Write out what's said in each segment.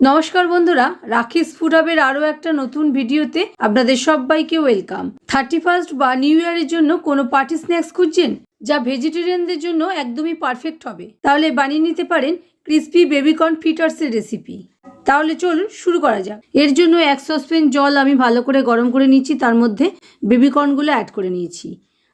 নমস্কার বন্ধুরা রাখিস ফুড হাবের আরও একটা নতুন ভিডিওতে আপনাদের সবাইকে ওয়েলকাম। থার্টি ফার্স্ট বা নিউ ইয়ারের জন্য কোনো পার্টি স্ন্যাক্স খুঁজছেন? যা ভেজিটেরিয়ানদের জন্য একদমই পারফেক্ট হবে। তাহলে বানিয়ে নিতে পারেন ক্রিসপি বেবিকর্ন ফিটার্সের রেসিপি। তাহলে চলুন শুরু করা যাক। এর জন্য এক সসপেন জল আমি ভালো করে গরম করে নিচ্ছি, তার মধ্যে বেবিকর্নগুলো অ্যাড করে নিয়েছি।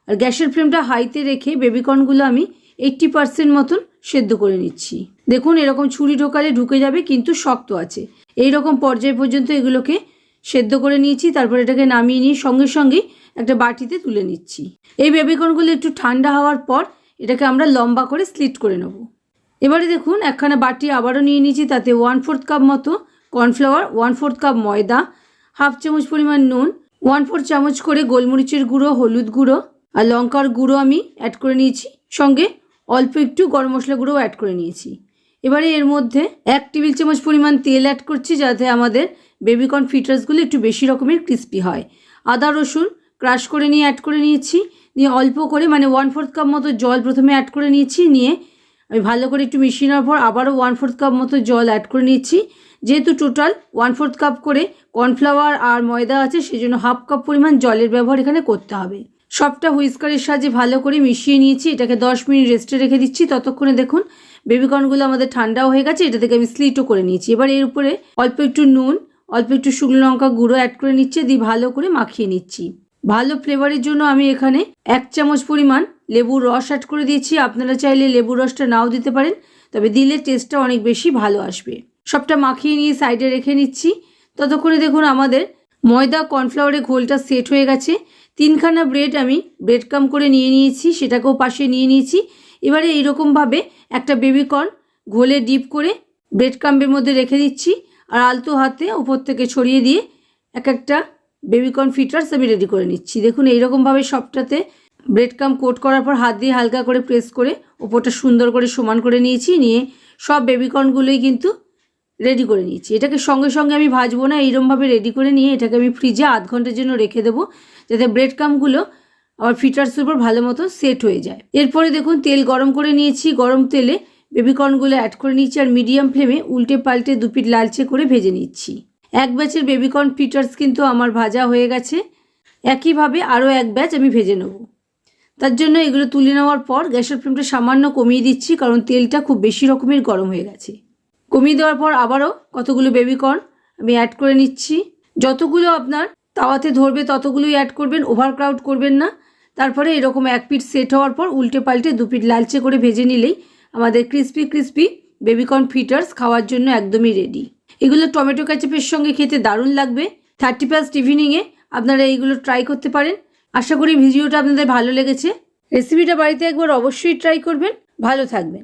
আর গ্যাসের ফ্লেমটা হাইতে রেখে বেবিকর্নগুলো আমি এইট্টি পার্সেন্ট মতন সেদ্ধ করে নিচ্ছি। দেখুন, এরকম ছুরি ঢোকালে ঢুকে যাবে, কিন্তু শক্ত আছে। এই রকম পর্যায় পর্যন্ত এগুলোকে সেদ্ধ করে নিয়েছি, তারপর এটাকে নামিয়ে নিয়ে সঙ্গে সঙ্গেই একটা বাটিতে তুলে নিচ্ছি। এই বেবিকর্নগুলো একটু ঠান্ডা হওয়ার পর এটাকে আমরা লম্বা করে স্লিট করে নেব। এবারে দেখুন, একখানা বাটি আবারও নিয়ে নিয়েছি, তাতে ওয়ান ফোর্থ কাপ মতো কর্নফ্লাওয়ার ওয়ান ফোর্থ কাপ ময়দা হাফ চামচ পরিমাণ নুন ওয়ান ফোর্থ চামচ করে গোলমরিচের গুঁড়ো, হলুদ গুঁড়ো আর লঙ্কার গুঁড়ো আমি অ্যাড করে নিয়েছি। সঙ্গে অল্প একটু গরম মশলা গুঁড়োও অ্যাড করে নিয়েছি। এবারে এর মধ্যে এক টেবিল চামচ পরিমাণ তেল অ্যাড করছি যাতে আমাদের বেবিকর্ন ফিটার্সগুলো একটু বেশি রকমের ক্রিস্পি হয়। আদা, রসুন ক্রাশ করে নিয়ে অ্যাড করে নিয়েছি। নিয়ে অল্প করে মানে ওয়ান ফোর্থ কাপ মতো জল প্রথমে অ্যাড করে নিয়েছি। নিয়ে আমি ভালো করে একটু মিশিয়ে নেওয়ার পর আবারও ওয়ান ফোর্থ কাপ মতো জল অ্যাড করে নিচ্ছি যেহেতু টোটাল ওয়ান ফোর্থ কাপ করে কর্নফ্লাওয়ার আর ময়দা আছে সেই জন্য হাফ কাপ পরিমাণ জলের ব্যবহার এখানে করতে হবে। সবটা হুইস্কারের সাহায্যে ভালো করে মিশিয়ে নিয়েছি, এটাকে দশ মিনিট রেস্টে রেখে দিচ্ছি, ততক্ষণে দেখুন বেবিকর্নগুলো আমাদের ঠান্ডাও হয়ে গেছে, এটা থেকে আমি স্লিটও করে নিয়েছি। এবার এর উপরে অল্প একটু নুন, অল্প একটু শুকনো লঙ্কা গুঁড়ো অ্যাড করে নিচ্ছি, দিয়ে ভালো করে মাখিয়ে নিচ্ছি। ভালো ফ্লেভারের জন্য আমি এখানে এক চামচ পরিমাণ লেবুর রস অ্যাড করে দিয়েছি, আপনারা চাইলে লেবুর রসটা নাও দিতে পারেন, তবে দিলে টেস্টটা অনেক বেশি ভালো আসবে। সবটা মাখিয়ে নিয়ে সাইডে রেখে নিচ্ছি, ততক্ষণে দেখুন আমাদের ময়দা কর্নফ্লাওয়ারের ঘোলটা সেট হয়ে গেছে। তিনখানা ব্রেড আমি ব্রেড কাম করে নিয়ে নিয়েছি, সেটাকেও পাশে নিয়ে নিয়েছি। এবারে এইরকমভাবে একটা বেবিকর্ন ঘোলে ডিপ করে ব্রেড কাম্বের মধ্যে রেখে দিচ্ছি আর আলতো হাতে উপর থেকে ছড়িয়ে দিয়ে এক একটা বেবিকর্ন ফিটার্স আমি রেডি করে নিচ্ছি। দেখুন, এইরকমভাবে সবটাতে ব্রেড কাম কোট করার পর হাত দিয়ে হালকা করে প্রেস করে ওপরটা সুন্দর করে সমান করে নিয়েছি। নিয়ে সব বেবিকর্নগুলোই কিন্তু রেডি করে নিয়েছি। এটাকে সঙ্গে সঙ্গে আমি ভাজবো না এইরকমভাবে রেডি করে নিয়ে এটাকে আমি ফ্রিজে আধ ঘণ্টার জন্য রেখে দেবো, যাতে ব্রেড কামগুলো আবার ফিটার্সের উপর ভালো মতো সেট হয়ে যায়। এরপরে দেখুন, তেল গরম করে নিয়েছি, গরম তেলে বেবিকর্নগুলো অ্যাড করে নিচ্ছি আর মিডিয়াম ফ্লেমে উল্টে পাল্টে দু পিঠ লালচে করে ভেজে নিচ্ছি। এক ব্যাচের বেবিকর্ন ফিটার্স কিন্তু আমার ভাজা হয়ে গেছে। একইভাবে আরও এক ব্যাচ আমি ভেজে নেব। তার জন্য এগুলো তুলে নেওয়ার পর গ্যাসের ফ্লেমটা সামান্য কমিয়ে দিচ্ছি, কারণ তেলটা খুব বেশি রকমের গরম হয়ে গেছে। কমিয়ে দেওয়ার পর আবারও কতগুলো বেবিকর্ন আমি অ্যাড করে নিচ্ছি। যতগুলো আপনার তাওয়াতে ধরবে, ততগুলোই অ্যাড করবেন ওভারক্রাউড করবেন না। তারপরে এরকম এক পিট সেট হওয়ার পর উল্টে পাল্টে দু পিঠ লালচে করে ভেজে নিলেই আমাদের ক্রিস্পি ক্রিস্পি বেবিকর্ন ফিটার্স খাওয়ার জন্য একদমই রেডি এগুলো টমেটো ক্যাচাপের সঙ্গে খেতে দারুণ লাগবে। থার্টি ফার্স্ট ইভিনিংয়ে আপনারা এইগুলো ট্রাই করতে পারেন। আশা করি ভিডিওটা আপনাদের ভালো লেগেছে। রেসিপিটা বাড়িতে একবার অবশ্যই ট্রাই করবেন। ভালো থাকবেন।